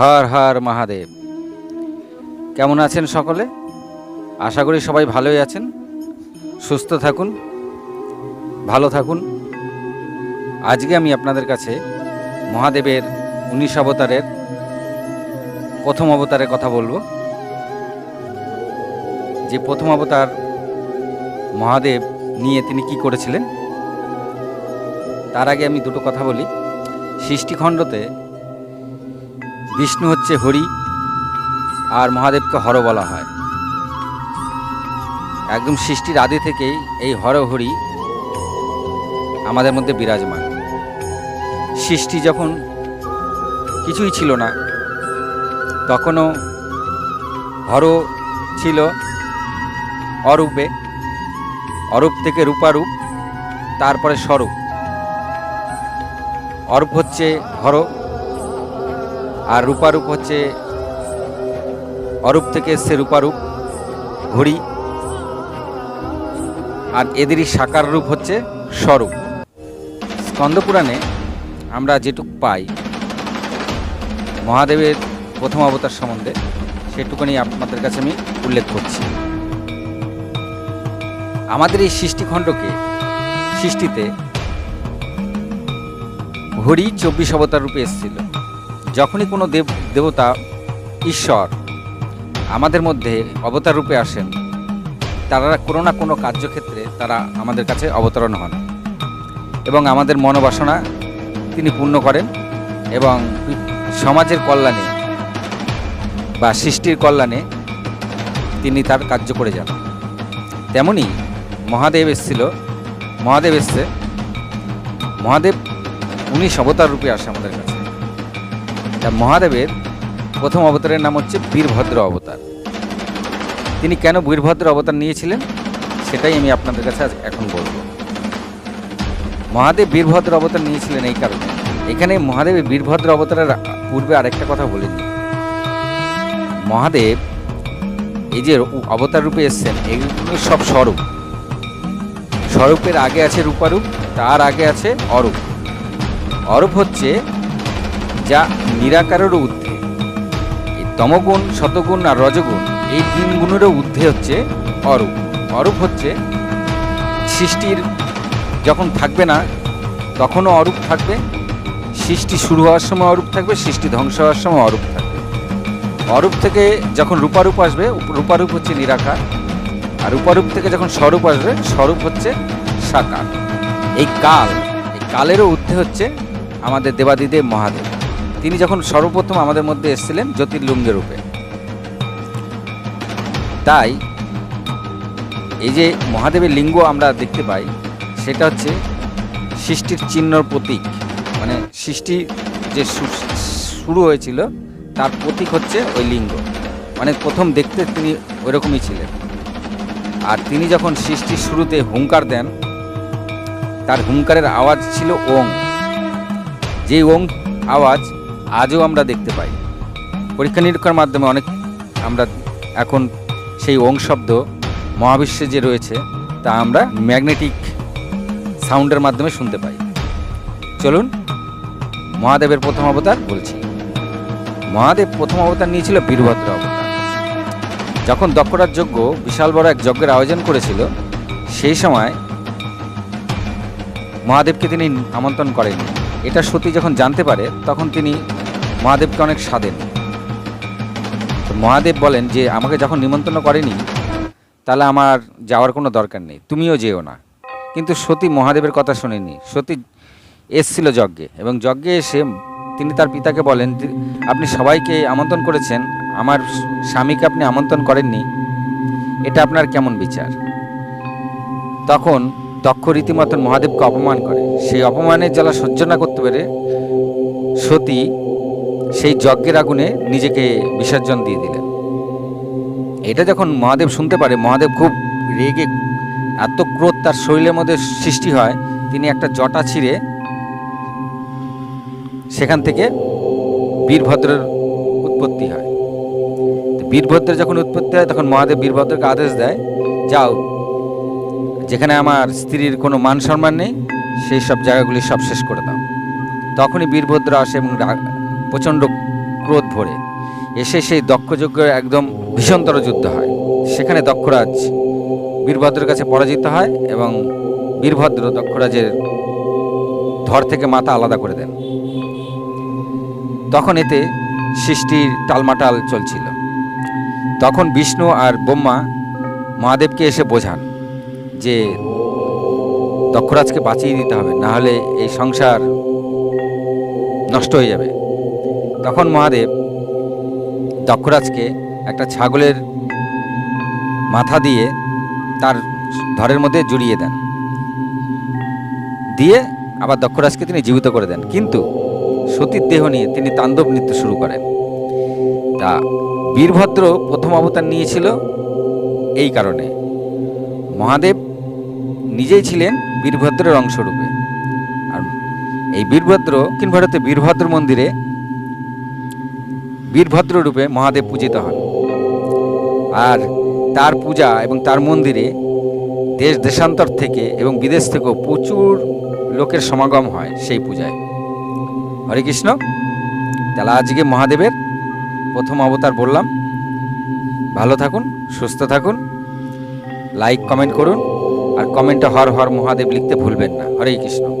হর হর মহাদেব। কেমন আছেন সকলে? আশা করি সবাই ভালোই আছেন। সুস্থ থাকুন, ভালো থাকুন। আজকে আমি আপনাদের কাছে মহাদেবের উনিশ অবতারের প্রথম অবতারের কথা বলব। যে প্রথম অবতার মহাদেব নিয়ে তিনি কি করেছিলেন, তার আগে আমি দুটো কথা বলি। সৃষ্টিখণ্ডতে বিষ্ণু হচ্ছে হরি, আর মহাদেবকে হর বলা হয়। একদম সৃষ্টির আদি থেকেই এই হর হরি আমাদের মধ্যে বিরাজমান। সৃষ্টি যখন কিছুই ছিল না, তখনও হর ছিল অরূপে, অরূপ থেকে রূপারূপ, তারপরে স্বরূপ। অরূপ হচ্ছে হর আর রূপারূপ হচ্ছে অরূপ থেকে এসছে রূপারূপ, ঘড়ি। আর এদেরই সাকার রূপ হচ্ছে স্বরূপ। স্কন্দপুরাণে আমরা যেটুক পাই, মহাদেবের প্রথম অবতার সম্বন্ধে, সেটুকুনি আপনাদের কাছে আমি উল্লেখ করছি। আমাদের এই সৃষ্টিখণ্ডকে, সৃষ্টিতে ঘড়ি চব্বিশ অবতার রূপে এসেছিল। যখনই কোনো দেব, দেবতা ঈশ্বর আমাদের মধ্যে অবতার রূপে আসেন, তারা কোনো না কোনো কার্যক্ষেত্রে তারা আমাদের কাছে অবতরণ হন এবং আমাদের মনোবাসনা তিনি পূর্ণ করেন এবং সমাজের কল্যাণে বা সৃষ্টির কল্যাণে তিনি তার কার্য করে যান। তেমনি মহাদেব এসেছিল, মহাদেব এসছে, মহাদেব উনি সবতার রূপে আসে আমাদের কাছে। মহাদেবের প্রথম অবতারের নাম হচ্ছে বীরভদ্র অবতার। তিনি কেন বীরভদ্র অবতার নিয়েছিলেন? সেটাই আমি আপনাদের কাছে আজ এখন বলব। মহাদেব বীরভদ্র অবতার নিয়েছিলেন এই কারণে। এখানে মহাদেবের বীরভদ্র অবতারের পূর্বে আরেকটা কথা বলিনি। মহাদেব এই যে অবতার রূপে এসছেন, এগুলো সব স্বরূপ। স্বরূপের আগে আছে রূপারূপ, তার আগে আছে অরূপ। অরূপ হচ্ছে যা নিরাকারেরও ঊর্ধ্বে এই তমগুণ, শতগুণ আর রজগুণ, এই তিন গুণেরও ঊর্ধ্বে হচ্ছে অরূপ। অরূপ হচ্ছে সৃষ্টির, যখন থাকবে না, তখনও অরূপ থাকবে। সৃষ্টি শুরু হওয়ার সময় অরূপ থাকবে, সৃষ্টি ধ্বংস হওয়ার সময় অরূপ থাকবে। অরূপ থেকে যখন রূপারূপ আসবে, রূপারূপ হচ্ছে নিরাকার। আর রূপারূপ থেকে যখন স্বরূপ আসবে, স্বরূপ হচ্ছে সাকার। এই কাল, এই কালেরও ঊর্ধ্বে হচ্ছে আমাদের দেবাদিদেব মহাদেব। তিনি যখন সর্বপ্রথম আমাদের মধ্যে এসেছিলেন জ্যোতির্লিঙ্গের রূপে। তাই এই যে মহাদেবের লিঙ্গ আমরা দেখতে পাই, সেটা হচ্ছে সৃষ্টির চিহ্নর প্রতীক। মানে সৃষ্টি যে শুরু হয়েছিল, তার প্রতীক হচ্ছে ওই লিঙ্গ। মানে প্রথম দেখতে তিনি ওইরকমই ছিলেন। আর তিনি যখন সৃষ্টির শুরুতে হুঙ্কার দেন, তার হুঙ্কারের আওয়াজ ছিল ওং। যে ওং আওয়াজ আজও আমরা দেখতে পাই। পরীক্ষা নিরীক্ষার মাধ্যমে অনেক আমরা এখন সেই ওং শব্দ মহাবিশ্বে যে রয়েছে, তা আমরা ম্যাগনেটিক সাউন্ডের মাধ্যমে শুনতে পাই। চলুন, মহাদেবের প্রথম অবতার বলছি। মহাদেব প্রথম অবতার নিয়েছিল বীরভদ্র অবতার। যখন দক্ষরাজ যজ্ঞ বিশাল বড় এক যজ্ঞের আয়োজন করেছিল, সেই সময় মহাদেবকে তিনি আমন্ত্রণ করেননি। এটা সত্যি যখন জানতে পারে, তখন তিনি মহাদেবকে অনেক সাধেন তো মহাদেব বলেন যে, আমাকে যখন নিমন্ত্রণ করেনি, তাহলে আমার যাওয়ার কোনো দরকার নেই। তুমিও যেও না। কিন্তু সতী মহাদেবের কথা শোনেনি সতী এসছিল যজ্ঞে এবং যজ্ঞে এসে তিনি তার পিতাকে বলেন আপনি সবাইকে আমন্ত্রণ করেছেন। আমার স্বামীকে আপনি আমন্ত্রণ করেননি। এটা আপনার কেমন বিচার? তখন দক্ষ রীতিমতন মহাদেবকে অপমান করে। সেই অপমানের জ্বালা সহ্য না করতে পেরে সতী সেই যজ্ঞের আগুনে নিজেকে বিসর্জন দিয়ে দিলেন। এটা যখন মহাদেব শুনতে পারে, মহাদেব খুব রেগে এত ক্রোধ তার শরীরের মধ্যে সৃষ্টি হয়। তিনি একটা জটা ছিঁড়ে সেখান থেকে বীরভদ্রের উৎপত্তি হয়। বীরভদ্রের যখন উৎপত্তি হয়, তখন মহাদেব বীরভদ্রকে আদেশ দেয়, যাও, যেখানে আমার স্ত্রীর কোনো মান সম্মান নেই, সেই সব জায়গাগুলি সব শেষ করে দাও। তখনই বীরভদ্র আসে এবং প্রচণ্ড ক্রোধ ভরে। এসে সেই দক্ষযজ্ঞের একদম ভীষণতর যুদ্ধ হয়। সেখানে দক্ষরাজ বীরভদ্রের কাছে পরাজিত হয় এবং বীরভদ্র দক্ষরাজের ধর থেকে মাথা আলাদা করে দেন। তখন এতে সৃষ্টির টালমাটাল চলছিল। তখন বিষ্ণু আর ব্রহ্মা মহাদেবকে এসে বোঝান যে দক্ষরাজকে বাঁচিয়ে দিতে হবে না হলে এই সংসার নষ্ট হয়ে যাবে। তখন মহাদেব দক্ষরাজকে একটা ছাগলের মাথা দিয়ে তার ধরের মধ্যে জড়িয়ে দেন। দিয়ে আবার দক্ষরাজকে তিনি জীবিত করে দেন। কিন্তু সতীর দেহ নিয়ে তিনি তাণ্ডব নৃত্য শুরু করেন। তা বীরভদ্র প্রথম অবতার নিয়েছিল এই কারণে। মহাদেব নিজেই ছিলেন বীরভদ্রের অংশরূপে। আর এই বীরভদ্র দক্ষিণ ভারতে বীরভদ্র মন্দিরে বীরভদ্র রূপে মহাদেব পূজিত হন। আর তার পূজা এবং তার মন্দিরে দেশ দেশান্তর থেকে এবং বিদেশ থেকেও প্রচুর লোকের সমাগম হয় সেই পূজায়। হরে কৃষ্ণ। তাহলে আজকে মহাদেবের প্রথম অবতার বললাম। ভালো থাকুন, সুস্থ থাকুন। লাইক, কমেন্ট করুন। আর কমেন্টে হর হর মহাদেব লিখতে ভুলবেন না। হরে কৃষ্ণ।